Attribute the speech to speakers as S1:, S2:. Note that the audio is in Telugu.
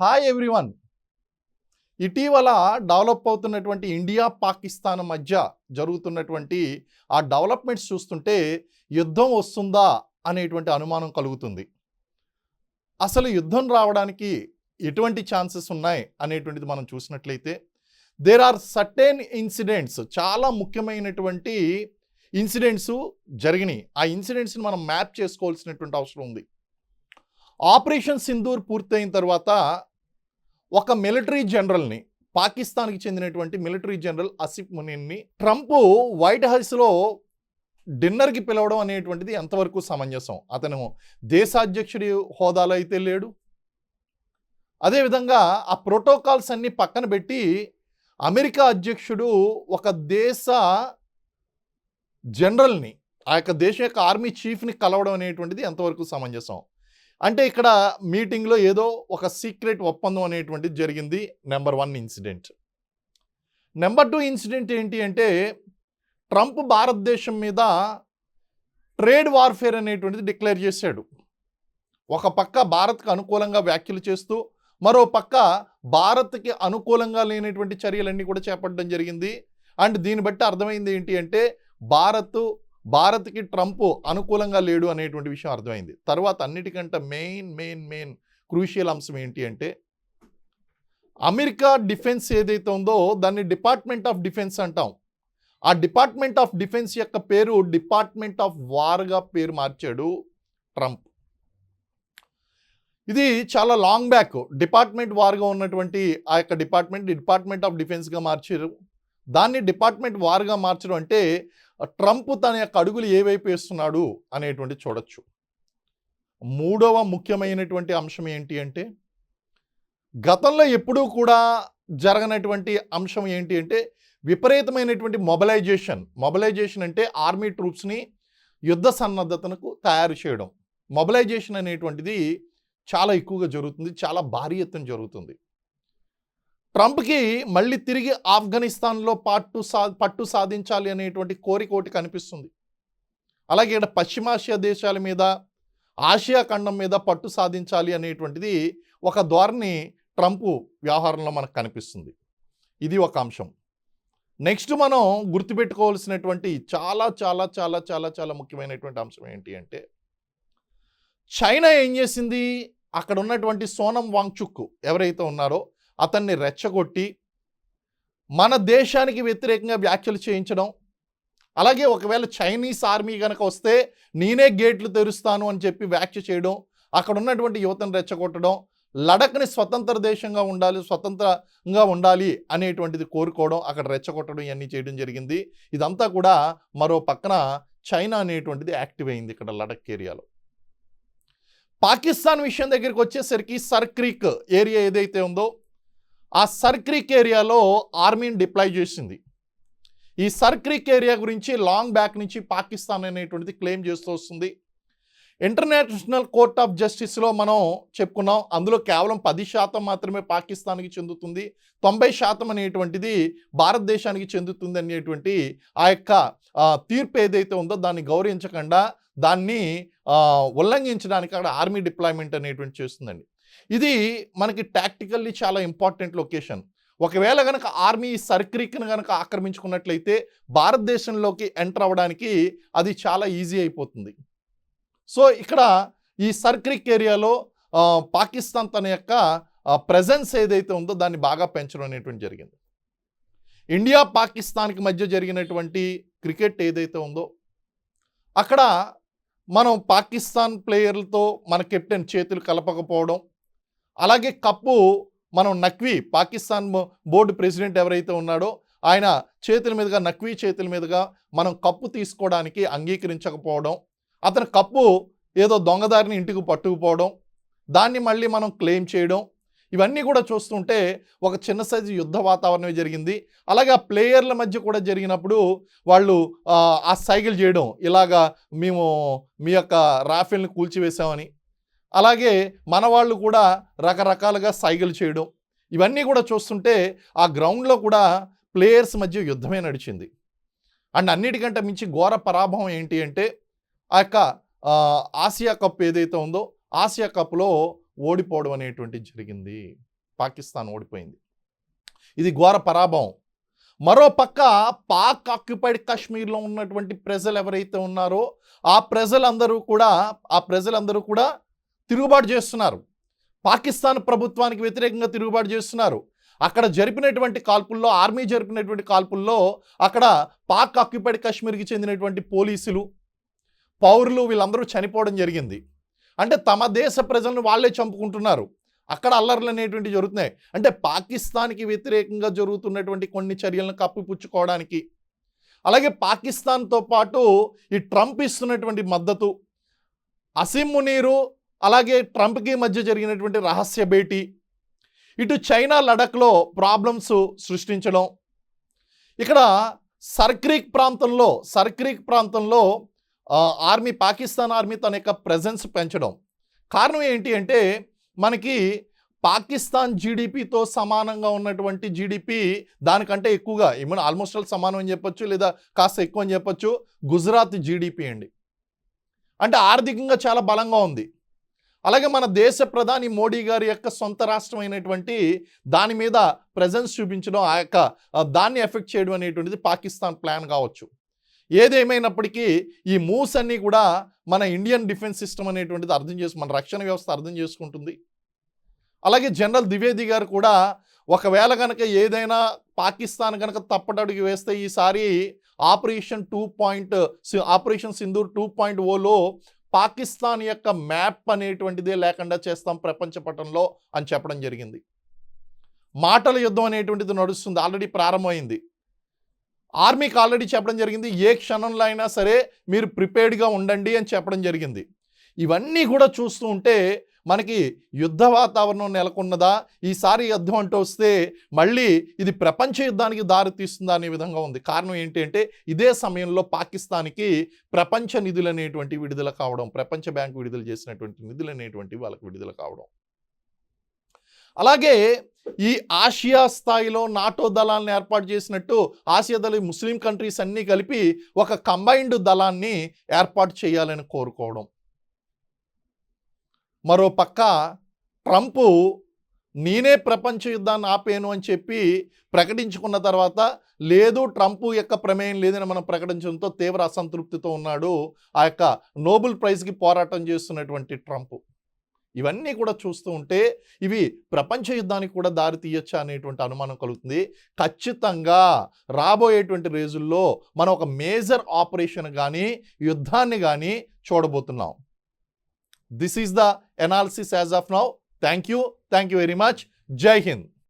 S1: హాయ్ ఎవ్రీవన్ ఇటీవల డెవలప్ అవుతున్నటువంటి ఇండియా పాకిస్తాన్ మధ్య జరుగుతున్నటువంటి ఆ డెవలప్మెంట్స్ చూస్తుంటే యుద్ధం వస్తుందా అనేటువంటి అనుమానం కలుగుతుంది. అసలు యుద్ధం రావడానికి ఎటువంటి ఛాన్సెస్ ఉన్నాయి అనేటువంటిది మనం చూసినట్లయితే దేర్ ఆర్ సర్టెన్ ఇన్సిడెంట్స్ చాలా ముఖ్యమైనటువంటి ఇన్సిడెంట్స్ జరిగినాయి. ఆ ఇన్సిడెంట్స్ని మనం మ్యాప్ చేసుకోవాల్సినటువంటి అవసరం ఉంది. ఆపరేషన్ సింధూర్ పూర్తయిన తర్వాత ఒక మిలిటరీ జనరల్ని పాకిస్తాన్కి చెందినటువంటి మిలిటరీ జనరల్ అసిఫ్ మునీన్ని ట్రంప్ వైట్ హౌస్లో డిన్నర్కి పిలవడం అనేటువంటిది ఎంతవరకు సమంజసం? అతను దేశాధ్యక్షుడి హోదాలో అయితే లేడు. అదేవిధంగా ఆ ప్రోటోకాల్స్ అన్ని పక్కన పెట్టి అమెరికా అధ్యక్షుడు ఒక దేశ జనరల్ని ఆ యొక్క దేశం యొక్క ఆర్మీ చీఫ్ని కలవడం అనేటువంటిది ఎంతవరకు సమంజసం? అంటే ఇక్కడ మీటింగ్లో ఏదో ఒక సీక్రెట్ ఒప్పందం అనేటువంటిది జరిగింది. Number one incident. Number two incident ఏంటి అంటే ట్రంప్ భారతదేశం మీద ట్రేడ్ వార్ఫేర్ అనేటువంటిది డిక్లేర్ చేశాడు. ఒక పక్క భారత్కు అనుకూలంగా వ్యాఖ్యలు చేస్తూ మరో పక్క భారత్కి అనుకూలంగా లేనటువంటి చర్యలన్నీ కూడా చేపట్టడం జరిగింది. అండ్ దీన్ని బట్టి అర్థమైంది ఏంటి అంటే భారత్ భారత్కి ట్రంప్ అనుకూలంగా లేడు అనేటువంటి విషయం అర్థమైంది. తర్వాత అన్నిటికంటే మెయిన్ మెయిన్ మెయిన్ క్రూషియల్ అంశం ఏంటి అంటే అమెరికా డిఫెన్స్ ఏదైతే ఉందో దాన్ని డిపార్ట్మెంట్ ఆఫ్ డిఫెన్స్ అంటాం. ఆ డిపార్ట్మెంట్ ఆఫ్ డిఫెన్స్ యొక్క పేరు డిపార్ట్మెంట్ ఆఫ్ వార్గా పేరు మార్చాడు ట్రంప్. ఇది చాలా లాంగ్ బ్యాక్. డిపార్ట్మెంట్ వార్గా ఉన్నటువంటి ఆ యొక్క డిపార్ట్మెంట్ డిపార్ట్మెంట్ ఆఫ్ డిఫెన్స్గా మార్చారు. దాన్ని డిపార్ట్మెంట్ వార్గా మార్చడం అంటే ట్రంప్ తన యొక్క అడుగులు ఏవైపు వేస్తున్నాడు అనేటువంటి చూడొచ్చు. మూడవ ముఖ్యమైనటువంటి అంశం ఏంటి అంటే గతంలో ఎప్పుడూ కూడా జరగనటువంటి అంశం ఏంటి అంటే విపరీతమైనటువంటి మొబలైజేషన్. మొబలైజేషన్ అంటే ఆర్మీ ట్రూప్స్ని యుద్ధ సన్నద్ధతకు తయారు చేయడం. మొబలైజేషన్ అనేటువంటిది చాలా ఎక్కువగా జరుగుతుంది చాలా భారీ ఎత్తున జరుగుతుంది. ట్రంప్కి మళ్ళీ తిరిగి ఆఫ్ఘనిస్తాన్లో పట్టు సా పట్టు సాధించాలి అనేటువంటి కోరిక ఒకటి కనిపిస్తుంది. అలాగే ఇక్కడ పశ్చిమాసియా దేశాల మీద ఆసియా ఖండం మీద పట్టు సాధించాలి అనేటువంటిది ఒక ధోరణి ట్రంప్ వ్యవహారంలో మనకు కనిపిస్తుంది. ఇది ఒక అంశం. నెక్స్ట్ మనం గుర్తుపెట్టుకోవాల్సినటువంటి చాలా చాలా చాలా చాలా చాలా ముఖ్యమైనటువంటి అంశం ఏంటి అంటే చైనా ఏం చేసింది? అక్కడ ఉన్నటువంటి సోనం వాంగ్చుక్ ఎవరైతే ఉన్నారో అతన్ని రెచ్చగొట్టి మన దేశానికి వ్యతిరేకంగా వ్యాఖ్యలు చేయించడం. అలాగే ఒకవేళ చైనీస్ ఆర్మీ కనుక వస్తే నేనే గేట్లు తెరుస్తాను అని చెప్పి వ్యాఖ్య చేయడం అక్కడ ఉన్నటువంటి యువతను రెచ్చగొట్టడం లడఖ్ని స్వతంత్ర దేశంగా ఉండాలి స్వతంత్రంగా ఉండాలి అనేటువంటిది కోరుకోవడం అక్కడ రెచ్చగొట్టడం ఇవన్నీ చేయడం జరిగింది. ఇదంతా కూడా మరో పక్కన చైనా అనేటువంటిది యాక్టివ్ అయింది ఇక్కడ లడక్ ఏరియాలో. పాకిస్తాన్ విషయం దగ్గరికి వచ్చేసరికి సర్క్రీక్ ఏరియా ఏదైతే ఉందో ఆ సర్క్రీక్ ఏరియాలో ఆర్మీని డిప్లాయ్ చేసింది. ఈ సర్క్రీక్ ఏరియా గురించి లాంగ్ బ్యాక్ నుంచి పాకిస్తాన్ అనేటువంటిది క్లెయిమ్ చేస్తూ వస్తుంది. ఇంటర్నేషనల్ కోర్ట్ ఆఫ్ జస్టిస్లో మనం చెప్పుకున్నాం అందులో కేవలం పది శాతం మాత్రమే పాకిస్తాన్కి చెందుతుంది. తొంభై శాతం అనేటువంటిది భారతదేశానికి చెందుతుంది అనేటువంటి ఆ యొక్క తీర్పు ఏదైతే ఉందో దాన్ని గౌరవించకుండా దాన్ని ఉల్లంఘించడానికి అక్కడ ఆర్మీ డిప్లాయ్మెంట్ అనేటువంటి చేస్తుందండి. ఇది మనకి టాక్టికల్లీ చాలా ఇంపార్టెంట్ లొకేషన్ ఒకవేళ కనుక ఆర్మీ సర్క్రిక్ను కనుక ఆక్రమించుకున్నట్లయితే భారతదేశంలోకి ఎంటర్ అవ్వడానికి అది చాలా ఈజీ అయిపోతుంది. సో ఇక్కడ ఈ సర్క్రిక్ ఏరియాలో పాకిస్తాన్ తన యొక్క ప్రజెన్స్ ఏదైతే ఉందో దాన్ని బాగా పెంచడం అనేటువంటి జరిగింది. ఇండియా పాకిస్తాన్కి మధ్య జరిగినటువంటి క్రికెట్ ఏదైతే ఉందో అక్కడ మనం పాకిస్తాన్ ప్లేయర్లతో మన కెప్టెన్ చేతులు కలపకపోవడం అలాగే కప్పు మనం నక్వీ పాకిస్తాన్ బో- బోర్డు ప్రెసిడెంట్ ఎవరైతే ఉన్నాడో ఆయన చేతుల మీదుగా నక్వీ చేతుల మీదుగా మనం కప్పు తీసుకోవడానికి అంగీకరించకపోవడం అతని కప్పు ఏదో దొంగదారిని ఇంటికి పట్టుకుపోవడం దాన్ని మళ్ళీ మనం క్లెయిమ్ చేయడం ఇవన్నీ కూడా చూస్తుంటే ఒక చిన్న సైజు యుద్ధ వాతావరణమే జరిగింది. అలాగే ఆ ప్లేయర్ల మధ్య కూడా జరిగినప్పుడు వాళ్ళు ఆ, ఆ సైకిల్ చేయడం ఇలాగా మేము మీ యొక్క రాఫెల్ని కూల్చివేశామని అలాగే మన వాళ్ళు కూడా రకరకాలుగా సైగలు చేయడం ఇవన్నీ కూడా చూస్తుంటే ఆ గ్రౌండ్లో కూడా ప్లేయర్స్ మధ్య యుద్ధమే నడిచింది. అండ్ అన్నిటికంటే మించి ఘోర పరాభవం ఏంటి అంటే ఆ యొక్క ఆసియా కప్ ఏదైతే ఉందో ఆసియా కప్లో ఓడిపోవడం అనేటువంటి జరిగింది. పాకిస్తాన్ ఓడిపోయింది. ఇది ఘోర పరాభవం. మరో పక్క పాక్ ఆక్యుపైడ్ కాశ్మీర్లో ఉన్నటువంటి ప్రజలు ఎవరైతే ఉన్నారో ఆ ప్రజలందరూ కూడా ఆ ప్రజలందరూ కూడా తిరుగుబాటు చేస్తున్నారు. పాకిస్తాన్ ప్రభుత్వానికి వ్యతిరేకంగా తిరుగుబాటు చేస్తున్నారు. అక్కడ జరిపినటువంటి కాల్పుల్లో ఆర్మీ జరిపినటువంటి కాల్పుల్లో అక్కడ పాక్ ఆక్యుపైడ్ కాశ్మీర్కి చెందినటువంటి పోలీసులు పౌరులు వీళ్ళందరూ చనిపోవడం జరిగింది. అంటే తమ దేశ ప్రజలను వాళ్ళే చంపుకుంటున్నారు. అక్కడ అల్లర్లు అనేటువంటి జరుగుతున్నాయి. అంటే పాకిస్తాన్కి వ్యతిరేకంగా జరుగుతున్నటువంటి కొన్ని చర్యలను కప్పిపుచ్చుకోవడానికి అలాగే పాకిస్తాన్తో పాటు ఈ ట్రంప్ ఇస్తున్నటువంటి మద్దతు అసీం మునీరు అలాగే ట్రంప్కి మధ్య జరిగినటువంటి రహస్య భేటీ ఇటు చైనా లడఖ్లో ప్రాబ్లమ్స్ సృష్టించడం ఇక్కడ సర్క్రీక్ ప్రాంతంలో సర్క్రీక్ ప్రాంతంలో ఆర్మీ పాకిస్తాన్ ఆర్మీ తన యొక్క ప్రజెన్స్ పెంచడం. కారణం ఏంటి అంటే మనకి పాకిస్తాన్ జీడిపితో సమానంగా ఉన్నటువంటి జీడిపి దానికంటే ఎక్కువగా ఏమైనా ఆల్మోస్ట్ ఆల్ సమానం అని చెప్పొచ్చు లేదా కాస్త ఎక్కువ అని చెప్పొచ్చు గుజరాత్ జీడిపి అండి. అంటే ఆర్థికంగా చాలా బలంగా ఉంది. అలాగే మన దేశ ప్రధాని మోడీ గారి యొక్క సొంత రాష్ట్రం అయినటువంటి దాని మీద ప్రజెన్స్ చూపించడం ఆ యొక్క దాన్ని ఎఫెక్ట్ చేయడం అనేటువంటిది పాకిస్తాన్ ప్లాన్ కావచ్చు. ఏదేమైనప్పటికీ ఈ మూవ్స్ అన్నీ కూడా మన ఇండియన్ డిఫెన్స్ సిస్టమ్ అనేటువంటిది అర్థం చేసు మన రక్షణ వ్యవస్థ అర్థం చేసుకుంటుంది. అలాగే జనరల్ ద్వివేది గారు కూడా ఒకవేళ కనుక ఏదైనా పాకిస్తాన్ కనుక తప్పటడుగు వేస్తే ఈసారి operation two point operation Sindoor two point Ola Pakistan యొక్క మ్యాప్ అనేటువంటిదే లేకుండా చేస్తాం ప్రపంచ పటంలో అని చెప్పడం జరిగింది. మాటల యుద్ధం అనేటువంటిది నడుస్తుంది ఆల్రెడీ ప్రారంభమైంది. ఆర్మీకి ఆల్రెడీ చెప్పడం జరిగింది ఏ క్షణంలో అయినా సరే మీరు ప్రిపేర్డ్గా ఉండండి అని చెప్పడం జరిగింది. ఇవన్నీ కూడా చూస్తూ ఉంటే మనకి యుద్ధ వాతావరణం నెలకొన్నదా? ఈసారి యుద్ధం అంటూ వస్తే మళ్ళీ ఇది ప్రపంచ యుద్ధానికి దారితీస్తుందా అనే విధంగా ఉంది. కారణం ఏంటి అంటే ఇదే సమయంలో పాకిస్తాన్కి ప్రపంచ నిధులు అనేటువంటి విడుదల కావడం ప్రపంచ బ్యాంకు విడుదల చేసినటువంటి నిధులు అనేటువంటివి వాళ్ళకి విడుదల కావడం. అలాగే ఈ ఆసియా స్థాయిలో నాటో దళాలను ఏర్పాటు చేసినట్టు ఆసియా దళ ముస్లిం కంట్రీస్ అన్నీ కలిపి ఒక కంబైన్డ్ దళాన్ని ఏర్పాటు చేయాలని కోరుకోవడం. మరో పక్క ట్రంప్ నేనే ప్రపంచ యుద్ధాన్ని ఆపేను అని చెప్పి ప్రకటించుకున్న తర్వాత లేదు ట్రంప్ యొక్క ప్రమేయం లేదని మనం ప్రకటించడంతో తీవ్ర అసంతృప్తితో ఉన్నాడు ఆ యొక్క నోబెల్ ప్రైజ్కి పోరాటం చేస్తున్నటువంటి ట్రంప్. ఇవన్నీ కూడా చూస్తూ ఉంటే ఇవి ప్రపంచ యుద్ధానికి కూడా దారి తీయొచ్చా అనేటువంటి అనుమానం కలుగుతుంది. ఖచ్చితంగా రాబోయేటువంటి రోజుల్లో మనం ఒక మేజర్ ఆపరేషన్ కానీ యుద్ధాన్ని కానీ చూడబోతున్నాం. This is the analysis as of now. Thank you. Thank you very much. Jai Hind.